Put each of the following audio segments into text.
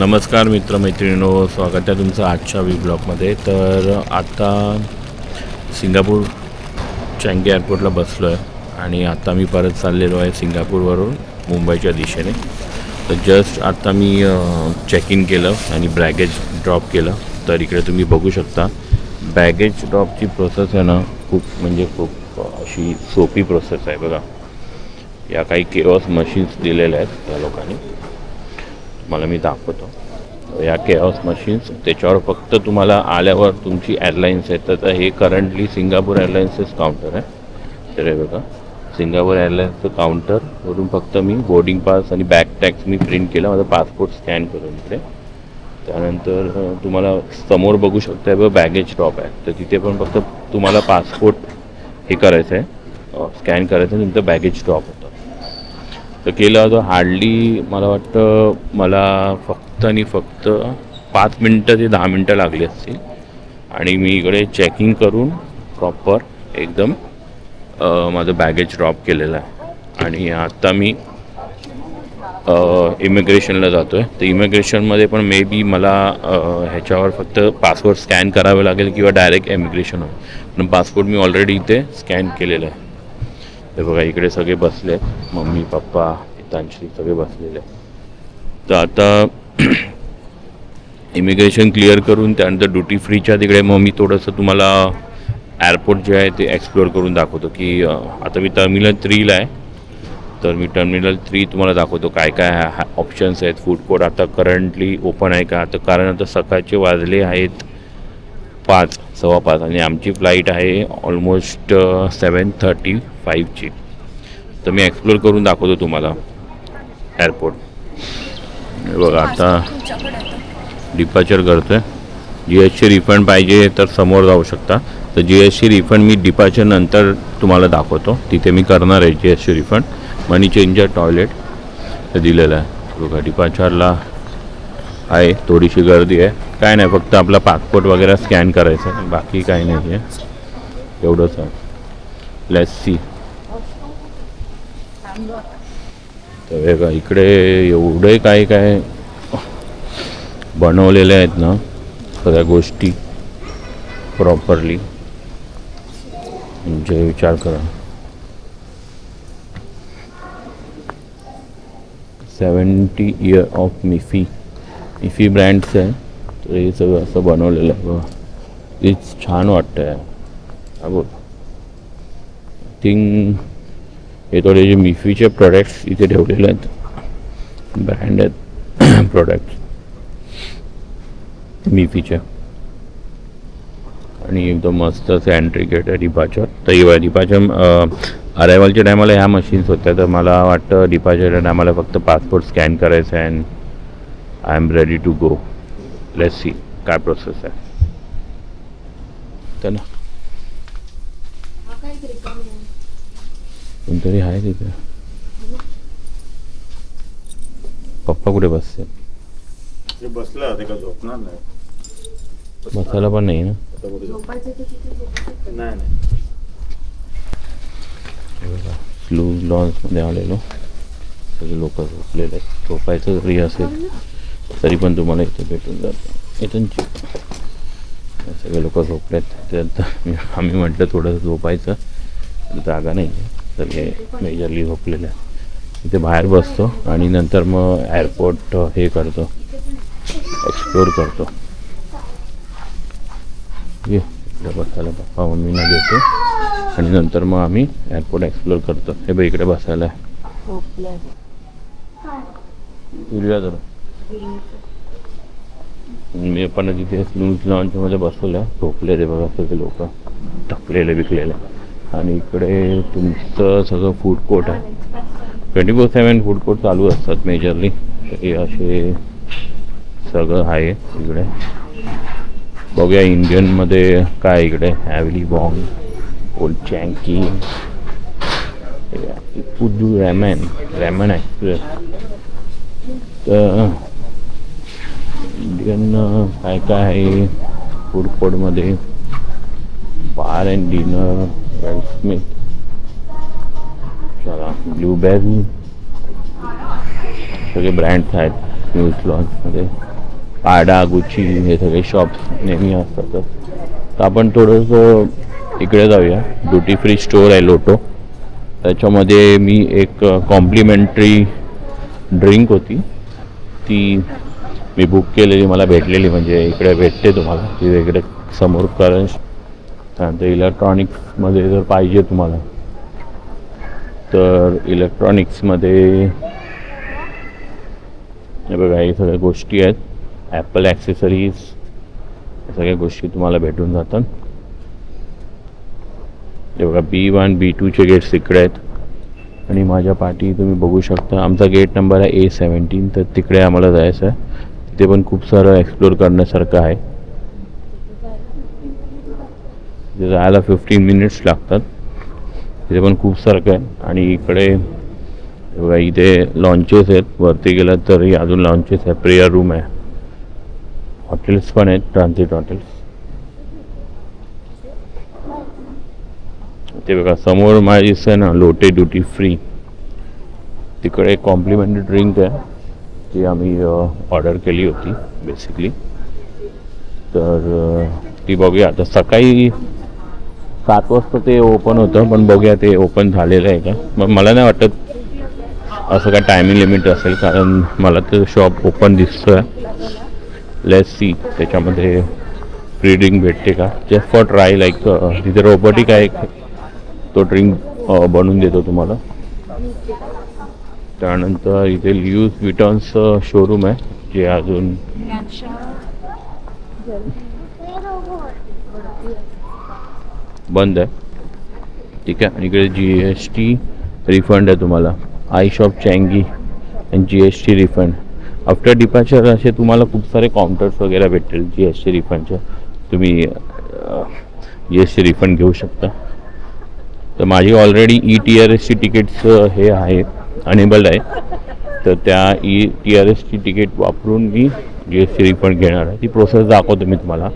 नमस्कार मित्रमैत्रिणींनो स्वागत आहे तुमचं आजच्या वी ब्लॉगमध्ये तर आता सिंगापूर चँगी एअरपोर्टला बसलो आहे आणि आता मी परत चाललेलो आहे सिंगापूरवरून मुंबईच्या दिशेने. तर जस्ट आता मी चेक इन केलं आणि बॅगेज ड्रॉप केलं. तर इकडे तुम्ही बघू शकता बॅगेज ड्रॉपची प्रोसेस आहे ना खूप म्हणजे खूप अशी सोपी प्रोसेस आहे बघा. या काही केओस मशीन्स दिलेल्या आहेत त्या लोकांनी. मला मी दाखवतो. या केऑस मशीन्स त्याच्यावर फक्त तुम्हाला आल्यावर तुमची एअरलाईन्स आहेत तर हे करंटली सिंगापूर एअरलाईन्सच काउंटर आहे. तर हे बघा सिंगापूर एअरलाईन्सचं काउंटरवरून फक्त मी बोर्डिंग पास आणि बॅग टॅक्स मी प्रिंट केला. माझा पासपोर्ट स्कॅन करून इकडे. त्यानंतर तुम्हाला समोर बघू शकता बघ बॅगेज ड्रॉप आहे. तर तिथे पण फक्त तुम्हाला पासपोर्ट हे करायचं आहे स्कॅन करायचं आहे तुमचं बॅगेज ड्रॉप आहे. तर केला होता हार्डली मला वाटतं मला फक्त आणि फक्त पाच मिनटं ते दहा मिनटं लागली असतील. आणि मी इकडे चेकिंग करून प्रॉपर एकदम माझं बॅगेज ड्रॉप केलेलं आहे. आणि आत्ता मी इमिग्रेशनला जातो आहे तर इमिग्रेशनमध्ये पण मे बी मला ह्याच्यावर फक्त पासपोर्ट स्कॅन करावे लागेल किंवा डायरेक्ट इमिग्रेशन होईल. पण पासपोर्ट मी ऑलरेडी इथे स्कॅन केलेलं आहे. हे बघा इकडे सगळे बसले. मम्मी पप्पा पितांशी सगळे बसलेले. आहेत. तर आता इमिग्रेशन क्लिअर करून त्यानंतर ड्युटी फ्रीच्या तिकडे मग मी थोडंसं तुम्हाला एअरपोर्ट जे आहे ते एक्सप्लोअर करून दाखवतो की आता मी टर्मिनल थ्रीला आहे. तर मी टर्मिनल थ्री तुम्हाला दाखवतो काय काय ऑप्शन्स आहेत. फूड कोर्ट आता करंटली ओपन आहे का? तर कारण आता सकाळचे वाजले आहेत पाच सव्वा पाच आणि आमची फ्लाईट आहे ऑलमोस्ट सेवन थर्टी फाईव्हची तर मी एक्सप्लोर करून दाखवतो तुम्हाला. एअरपोर्ट बघा आता डिपार्चर करतो आहे जी एस टी रिफंड पाहिजे तर समोर जाऊ शकता. तर जी एस टी रिफंड मी डिपार्चर नंतर तुम्हाला दाखवतो. तिथे मी करणार आहे G S T refund money changer toilet दिलेलं आहे. बघा डिपार्चरला आहे. थोडीशी गर्दी आहे. काय नाही फक्त आपला पासपोर्ट वगैरे स्कॅन करायचं आहे. बाकी काही नाही आहे. एवढंच आहे. लेट्स सी तर हे का इकडे एवढे काय काय बनवलेले आहेत ना सगळ्या गोष्टी प्रॉपरली म्हणजे विचार करा. Seventy year of Miffy Miffy ब्रँडचं आहे. तर हे सगळं असं बनवलेलं आहे. बघा. तेच छान वाटतं आहे अगो. थिंक हे थोडे जे मिफीचे प्रोडक्ट्स इथे ठेवलेले आहेत. ब्रँड आहेत प्रोडक्ट्स मिफीचे. आणि एकदम मस्त असं एंट्री गेट आहे डिपाचर तर डिपाचर अरायवलच्या टायमाला ह्या मशीन्स होत्या. तर मला वाटतं डिपाचरच्या टायमाला फक्त पासपोर्ट स्कॅन करायचं आहे and I am ready to go let see काय प्रोसेस आहे. तर ना कोणतरी आहे तिथे पप्पा कुठे बसते बसलं ते का झोपणार नाही बसायला पण नाही ना आता कुठे झोप- झोपायचं तर तिथे झोपायचं. नाही नाही स्लू लॉन्समध्ये आलेलो सगळे लोक झोपलेले आहेत झोपायचं जरी असेल तरी पण तुम्हाला इथे भेटून जातं इथून सगळे लोक झोपलेत त्यात आम्ही म्हटलं थोडं झोपायचं जागा नाही आहे तर हे मेजरली झोपलेले आहे. इथे बाहेर बसतो आणि नंतर मग एअरपोर्ट हे करतो. एक्सप्लोअर करतो. ये बसायला पप्पा मम्मीना देतो. आणि नंतर मग आम्ही एअरपोर्ट एक्सप्लोअर करतो. हे बघ इकडे बसायला आहे. मी पण तिथे स्नूज लॉन्चमध्ये बसवलं झोपले रे बघा सगळे लोक. थकलेले बिकलेले. आणि इकडे तुमचं सगळं फूड कोर्ट आहे. Twenty four seven food court चालू असतात मेजरली हे असे सगळं आहे इकडे. बघूया इंडियनमध्ये काय इकडे. Heavenly Wang Old Chang Kee उद्दू ramen ramen express तर इंडियन काय काय आहे फूड कोर्टमध्ये बार अँड डिनर वेल्समिथ चला ब्लूबेरी सगळे ब्रँड्स आहेत. न्यूज लॉन्चमध्ये पाडा गुची हे सगळे शॉप्स नेहमी असतातच तर आपण थोडंसं इकडे जाऊया. ड्युटी फ्री स्टोअर आहे लोटो त्याच्यामध्ये मी एक कॉम्प्लिमेंटरी ड्रिंक होती. ती मी बुक केलेली मला भेटलेली. म्हणजे इकडे भेटते तुम्हाला. ती वेगळे समोर कारण त्यानंतर इलेक्ट्रॉनिक्समध्ये जर पाहिजे तुम्हाला तर इलेक्ट्रॉनिक्समध्ये हे बघा हे सगळ्या गोष्टी आहेत. ॲपल ॲक्सेसरीज या सगळ्या गोष्टी तुम्हाला भेटून जातात. हे बघा बी वन बी टूचे गेट्स इकडे आहेत. आणि माझ्या पाठी तुम्ही बघू शकता आमचा गेट नंबर आहे ए सेवन्टीन तर तिकडे आम्हाला जायचं आहे. तिथे पण खूप सारं एक्सप्लोर करण्यासारखं आहे. तिथे जायला फिफ्टीन मिनिट्स लागतात. तिथे पण खूप सारखं आहे. आणि इकडे बघा इथे लॉन्चेस आहेत. वरती गेलात तरी अजून लॉन्चेस आहे प्रेयर रूम आहे. हॉटेल्स पण आहेत. ट्रान्झिट हॉटेल्स ते बघा समोर माझी आहे. ना लोटे ड्युटी फ्री तिकडे कॉम्प्लिमेंटरी ड्रिंक आहे. ती आम्ही ऑर्डर केली होती बेसिकली तर ती बघूया. आता सकाळी सात वाजता ते ओपन होतं पण बघूया ते ओपन झालेलं आहे का? मग मला नाही वाटत असं काय टायमिंग लिमिट असेल कारण मला ते शॉप ओपन दिसतोय. लेस सी त्याच्यामध्ये फ्री ड्रिंक भेटते का? जस्ट फॉर ट्राय लाईक तिथे रोबोटिक आहे तो ड्रिंक बनवून देतो तुम्हाला. त्यानंतर इथे ल्यूज विटॉन्स शोरूम आहे जे अजून बंद आहे. ठीक आहे? आणि इकडे जी एस टी रिफंड आहे तुम्हाला. आय शॉप चँगी आणि G S T refund after departure असे तुम्हाला खूप सारे काउंटर्स वगैरे भेटतील जी एस टी रिफंडचे तुम्ही जी एस टी रिफंड घेऊ शकता. तर माझी ऑलरेडी ई टी आर एसची तिकीट्स हे आहे अनेबल आहे तर त्या ई टी आर एसची तिकीट वापरून मी जी एस टी रिफंड घेणार आहे. ती प्रोसेस दाखवतो मी तुम्हाला.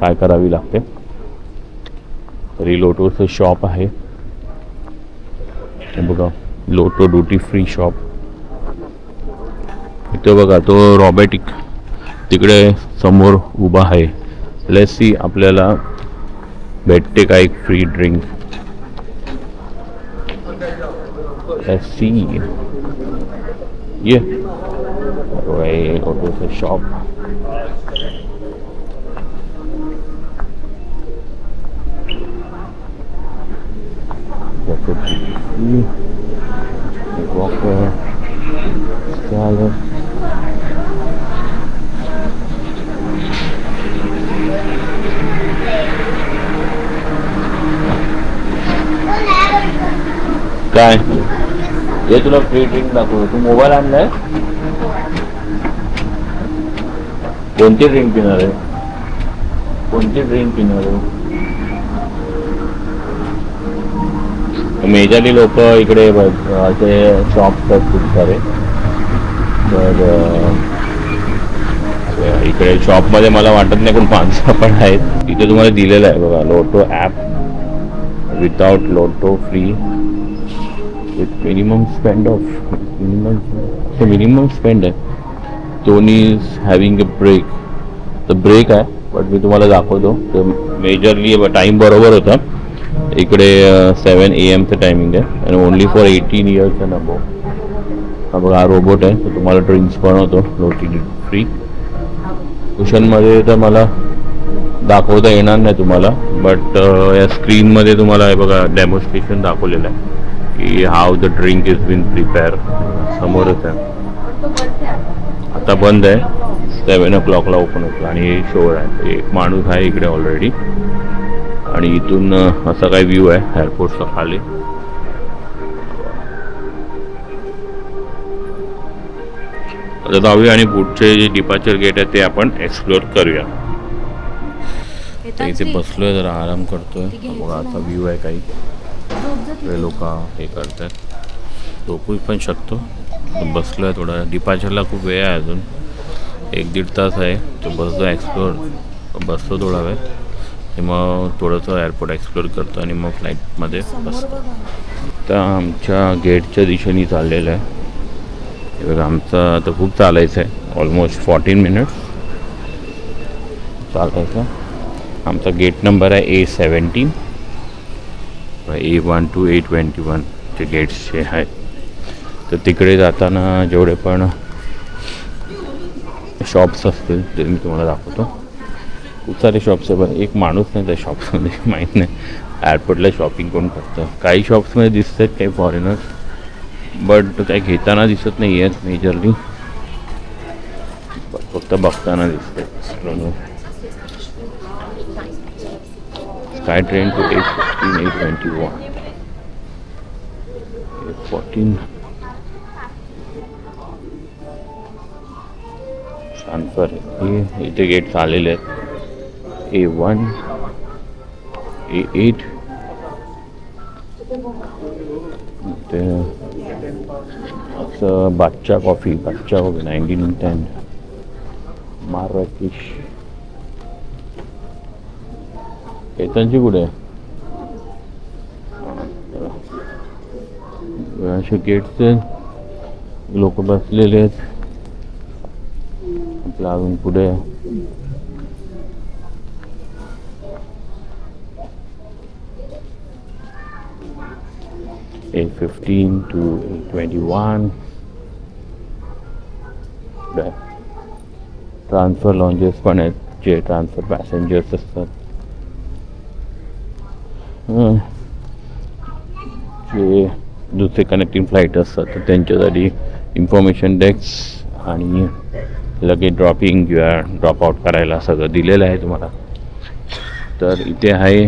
काय करावी लागते? रिलोटोचं लोटोचं शॉप आहे. हे बघा लोटो ड्युटी फ्री शॉप इथे बघा तो रॉबॅटिक तिकडे समोर उभा आहे. लेसी आपल्याला भेटते का एक फ्री ड्रिंक सी ये. लोटोचं शॉप That's what you काय? हे तुला फ्री ड्रिंक दाखवतो. तू मोबाईल आणलाय? कोणती ड्रिंक पिणार आहे? कोणती ड्रिंक पिणार आहे? मेजरली लोक इकडे असे शॉप्स आहेत खूप सारे. तर इकडे शॉपमध्ये मला वाटत नाही कोण माणसं पण आहेत. इथे तुम्हाला दिलेलं आहे बघा Lotte app without Lotte free with minimum spend of minimum minimum spend आहे. दोन्ही इज हॅविंग अ ब्रेक तर ब्रेक आहे बट मी तुम्हाला दाखवतो. तर मेजरली टाईम बरोबर होता. इकडे सेवन ए एमचं टायमिंग आहे. आणि only for eighteen years and above हा बघा हा रोबोट आहे. तो तुम्हाला ड्रिंक्स बनवतो. लोटी फ्री ट्युशनमध्ये तर मला दाखवता येणार नाही तुम्हाला. बट या स्क्रीनमध्ये तुम्हाला हे बघा डेमोस्ट्रेशन दाखवलेलं आहे. की how the drink is been prepare समोरच आहे. आता बंद आहे. सेवन ओ क्लॉकला ओपन होतो आणि हे शोर आहे. एक माणूस आहे इकडे ऑलरेडी आणि इथून असा काही व्ह्यू आहे एअरपोर्टचा खाली. आता जाऊया आणि पुढचे जे डिपार्चर गेट आहे ते आपण एक्सप्लोअर करूया. तर इथे बसलोय जरा आराम करतोय. बघा असा व्ह्यू आहे काही. लोक हे करतात झोपू पण शकतो. बसलोय थोडा. डिपार्चरला खूप वेळ आहे अजून. एक दीड तास आहे. तो बसतो एक्सप्लोअर बसतो थोडा वेळ. आणि मग थोडंसं एअरपोर्ट एक्सप्लोर करतो आणि मग फ्लाईटमध्ये बसतो. तर आमच्या गेटच्या दिशेने चाललेलं आहे. हे बघा आमचं आता खूप चालायचं आहे. ऑलमोस्ट फॉर्टीन मिनिट्स चालायचं. आमचा गेट नंबर आहे A seventeen A one to A twenty वनचे gates जे आहेत. तर तिकडे जाताना जेवढे पण शॉप्स असतील ते मी तुम्हाला दाखवतो. खूप सारे शॉप्स आहे पण एक माणूस नाही त्या शॉप्समध्ये माहीत नाही. एअरपोर्टला शॉपिंग कोण करतं? काही शॉप्समध्ये दिसत आहेत काही फॉरेनर्स बट काही घेताना दिसत नाही आहेत मेजरली फक्त बघताना दिसते sky train to eight fifteen eight twenty one eight fourteen transfer हे इथे गेट्स आलेले आहेत. ए वन ए एट ते असं Badshah coffee Badshah coffee nineteen ten Marrakesh केतनची कुठे आहे? हा, असे गेटचे लोक बसलेले आहेत आपलं अजून पुढे A fifteen to A twenty one transfer lounges पण आहेत जे ट्रान्सफर पॅसेंजर्स असतात जे दुसरे कनेक्टिंग फ्लाईट असतात तर त्यांच्यासाठी इन्फॉर्मेशन डेस्क आणि लगेच ड्रॉपिंग किंवा ड्रॉप आउट करायला सगळं दिलेलं आहे तुम्हाला. तर इथे आहे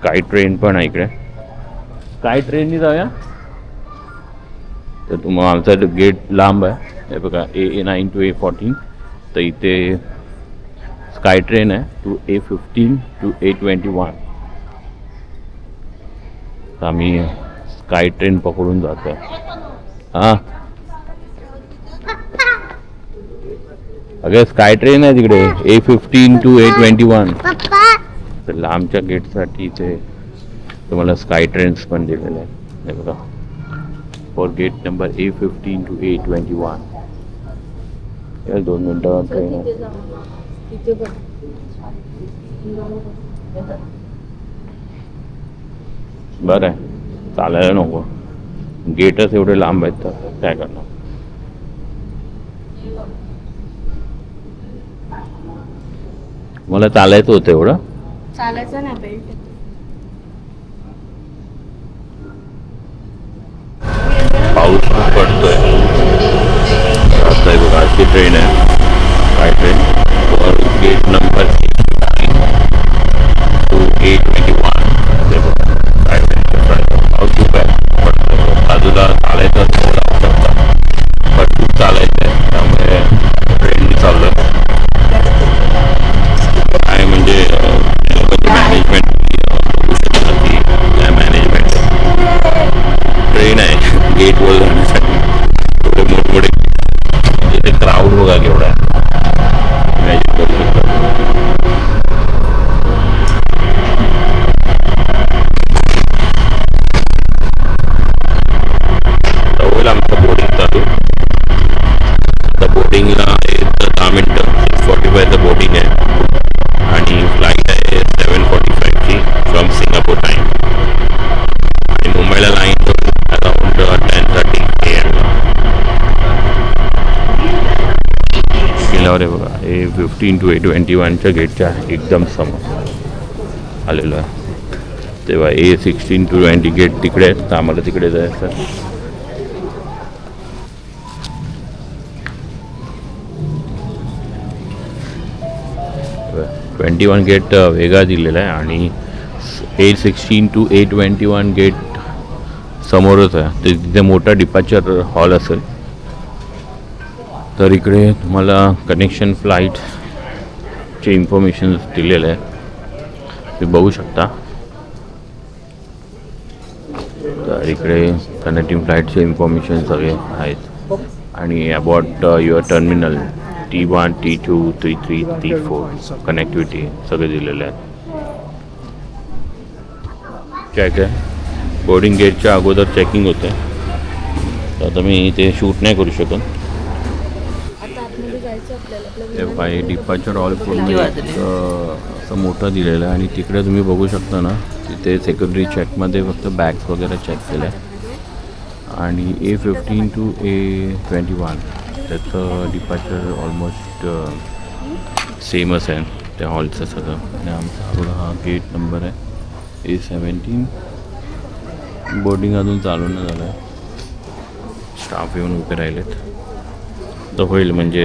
स्काय ट्रेन पण आहे इकडे. स्काय ट्रेननी जाऊया? तर तुम्हाला आमचा गेट लांब आहे हे बघा A A nine to A fourteen तर इथे स्काय ट्रेन आहे to A fifteen to A twenty one तर आम्ही स्काय ट्रेन पकडून जातो आहे हां? अगं स्काय ट्रेन आहे तिकडे A fifteen to A twenty one पप्पा तर लांबच्या गेटसाठी इथे तुम्हाला स्काय ट्रेन्स पण दिलेले आहेत. हे बघा. For gate number A fifteen to A twenty one या दोन मिनटं ट्रेन आहे बरं आहे. चालायला नको. गेटच एवढे लांब आहेत तर काय करणार? मला चालायचं होतं एवढं. चालायचं ना बेल्ट पाऊस खूप पडतोय. आता बघा अशी ट्रेन आहे. काय ट्रेन गेट नंबर इथे क्राऊड गेल्यावर आहे बघा. हे फिफ्टीन टू ए ट्वेंटी वनच्या गेटच्या एकदम समोर. आलेलो आहे. तेव्हा A sixteen to twenty gate तिकडे आहेत. तर आम्हाला तिकडे जायचं आहे. ट्वेंटी वन गेट वेगळा दिलेला आहे आणि A sixteen to A twenty one gate समोरच आहे. ते तिथे मोठा डिपार्चर हॉल असेल. तर इकडे तुम्हाला कनेक्शन फ्लाईटचे इन्फॉर्मेशन दिलेलं आहे. ते बघू शकता. तर इकडे कनेक्टिंग फ्लाईटचे इन्फॉर्मेशन सगळे आहेत. आणि about your terminal T one T two T three T four connectivity सगळे दिलेले आहेत. चेक आहे बोर्डिंग गेटच्या अगोदर चेकिंग होते. तर आता मी इथे शूट नाही करू शकत आता आतमध्ये जायचं आपल्याला आपल्या ते डिपार्चर बघू? ऑल पूर्ण असं मोठं दिलेलं आहे. आणि तिकडे तुम्ही बघू शकता ना तिथे सेकंडरी चेकमध्ये फक्त बॅग्स वगैरे चेक केलं आहे आणि A fifteen to A twenty one त्याचं डिपार्चर ऑलमोस्ट सेमच आहे. त्या हॉलचं सगळं. आणि आमचा बघा हा गेट नंबर आहे. ए सेवन्टीन बोर्डिंग अजून चालू नाही झालं आहे स्टाफ येऊन उभे राहिलेत. तर होईल म्हणजे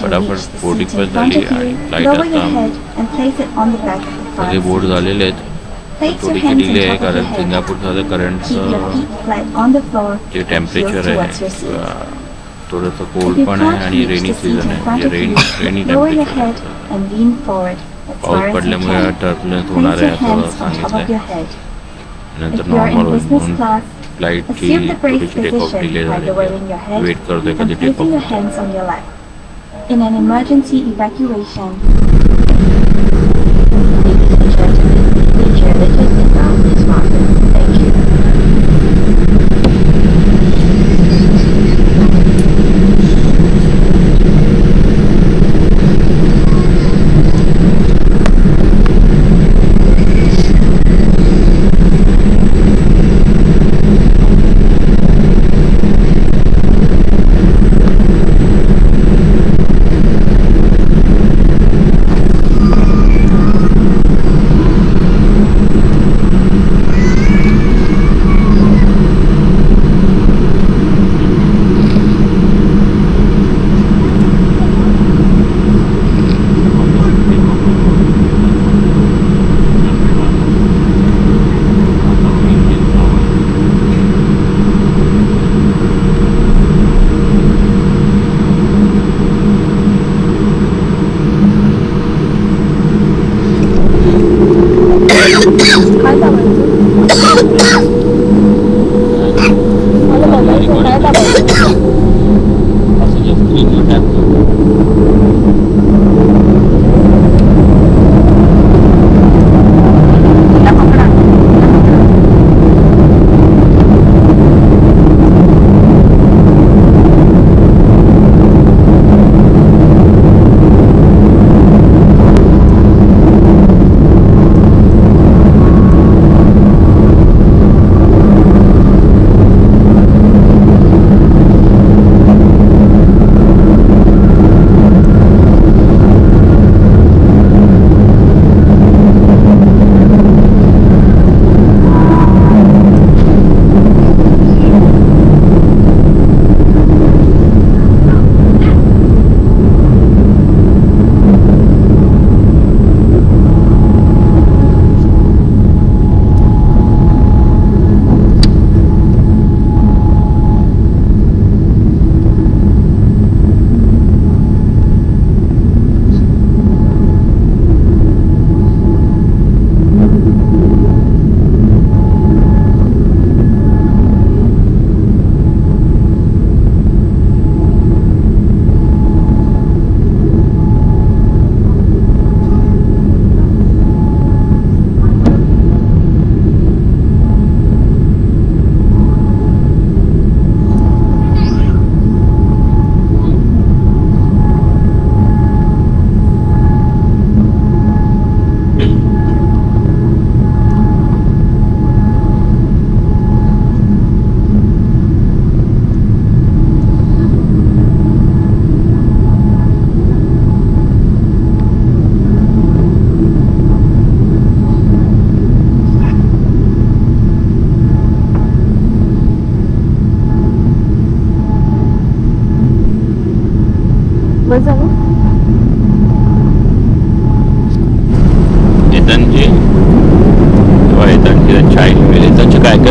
फटाफट reach the boarding seat in पण front झाली of आणि you, flight lower your आता head and place it on the back of the सगळे front बोर्ड seat. झालेले आहेत Place your थोडीशी hands डिले on आहे top of your कारण head. सिंगापूरचं Keep your करंटचं feet flat on the floor जे and temperature heel आहे towards your seat. अ, थोडंसं If cold you पण आहे can't आणि reach rainy the seat season in आहे front म्हणजे of rainy you, rainy lower your temperature head आहे and lean forward as far पाऊस as you पडल्यामुळे can. टर्बुलन्स होणार Place आहे your असं hands on top of सांगितलं your head. नंतर If you are in normal होईल business म्हणून class, फ्लाईटची assume the brace थोडीशी take off position delay by झालेली lowering your आहे head वेट करतोय and कधी take in an emergency evacuation,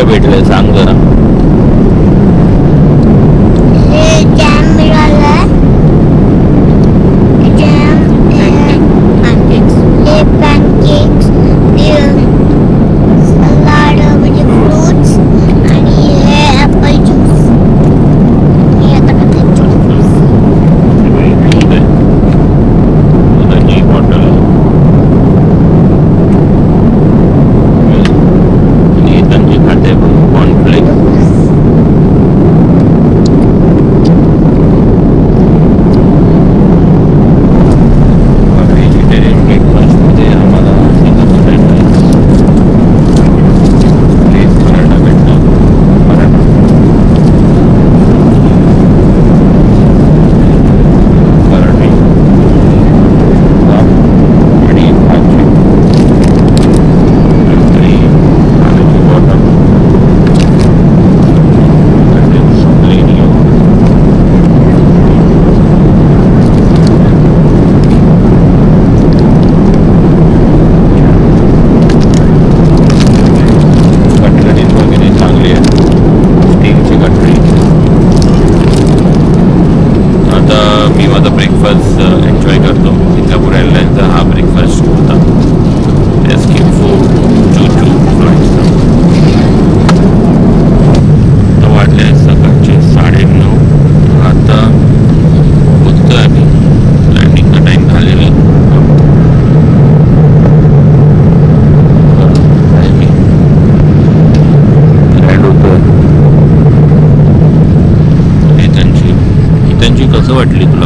भेटले तेव्हा सांग जरा. वाटली तुला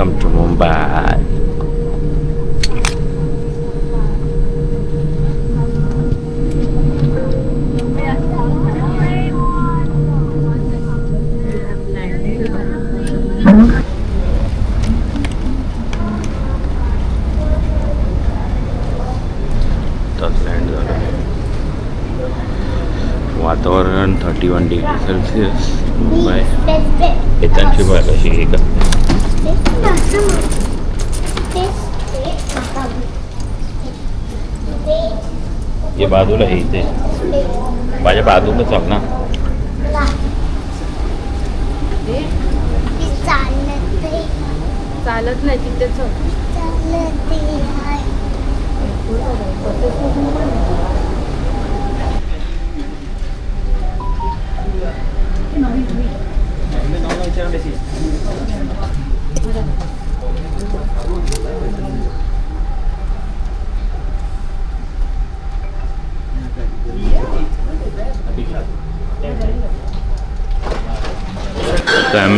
वेलकम टू मुंबई आताच लँड झालं वातावरण thirty one degree Celsius Mumbai येतांची बाय कशी हे बाजूला आहे इथे. माझ्या बाजूला चाल ना. चालत नाही तिथेच तर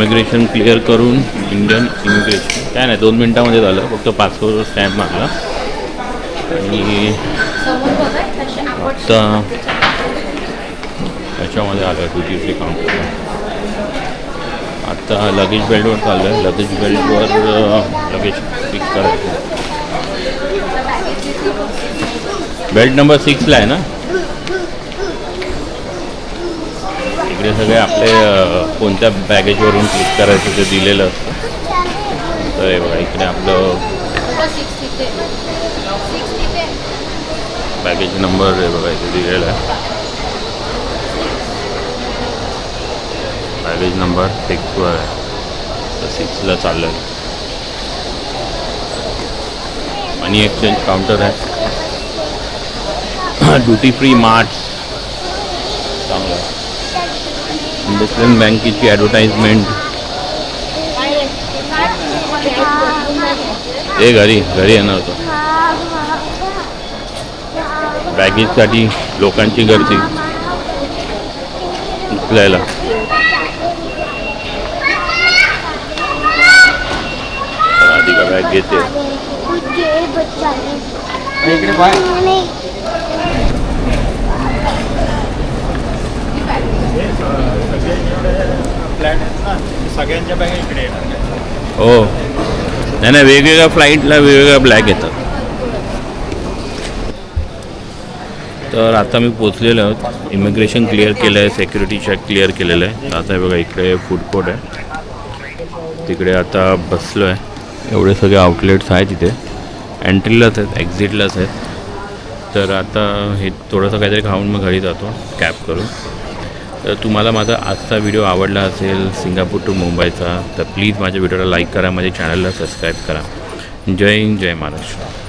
इमिग्रेशन क्लिअर करून इंडियन इमिग्रेशन काय नाही दोन मिनटामध्ये झालं. फक्त पासपोर्ट स्टॅम्प मागला आणि आता त्याच्यामध्ये आलं ड्युटी फ्री काउंटर आता लगेज बेल्टवर चाललं आहे लगेज बेल्टवर लगेज पिक करायचं. बेल्ट नंबर सिक्सला आहे ना? इकडे सगळे आपले कोणत्या बॅगेजवरून क्लिक करायचं ते दिलेलं. असतं तर हे बघा इकडे आपलं बॅगेज नंबर हे बघा इथे दिलेला आहे. बॅगेज नंबर सिक्सवर आहे. तर सिक्सला चाललं. आहे मनी एक्सचेंज काउंटर आहे. ड्युटी फ्री मार्ट चांगलं. आहे इंडस्ट्रियल बँकेची ॲडव्हर्टाईजमेंट हे घरी घरी येणार होतं. बॅगेजसाठी लोकांची गर्दी. उचलायला. बॅग घेते. फ्लॅट आहेत ना सगळ्यांच्या बॅगा इकडे येणार हो. नाही नाही वेगवेगळ्या फ्लाईटला वेगवेगळ्या ब्लॅक येतात. तर आता मी पोचलेलो आहोत. इमिग्रेशन क्लिअर केलं आहे सेक्युरिटी चेक क्लिअर केलेलं आहे. आता बघा इकडे फूड कोर्ट आहे. तिकडे आता बसलो आहे एवढे सगळे आउटलेट्स आहेत तिथे एंट्रीलाच आहेत एक्झिटलाच आहेत. तर आता हे थोडंसं काहीतरी खाऊन मग घरी जातो कॅब करून. तर तुम्हाला माझा आजचा व्हिडिओ आवडला असेल सिंगापूर टू मुंबईचा तर प्लीज माझ्या व्हिडिओला लाईक करा माझ्या चॅनलला सबस्क्राईब करा. जय हिंद जय महाराष्ट्र.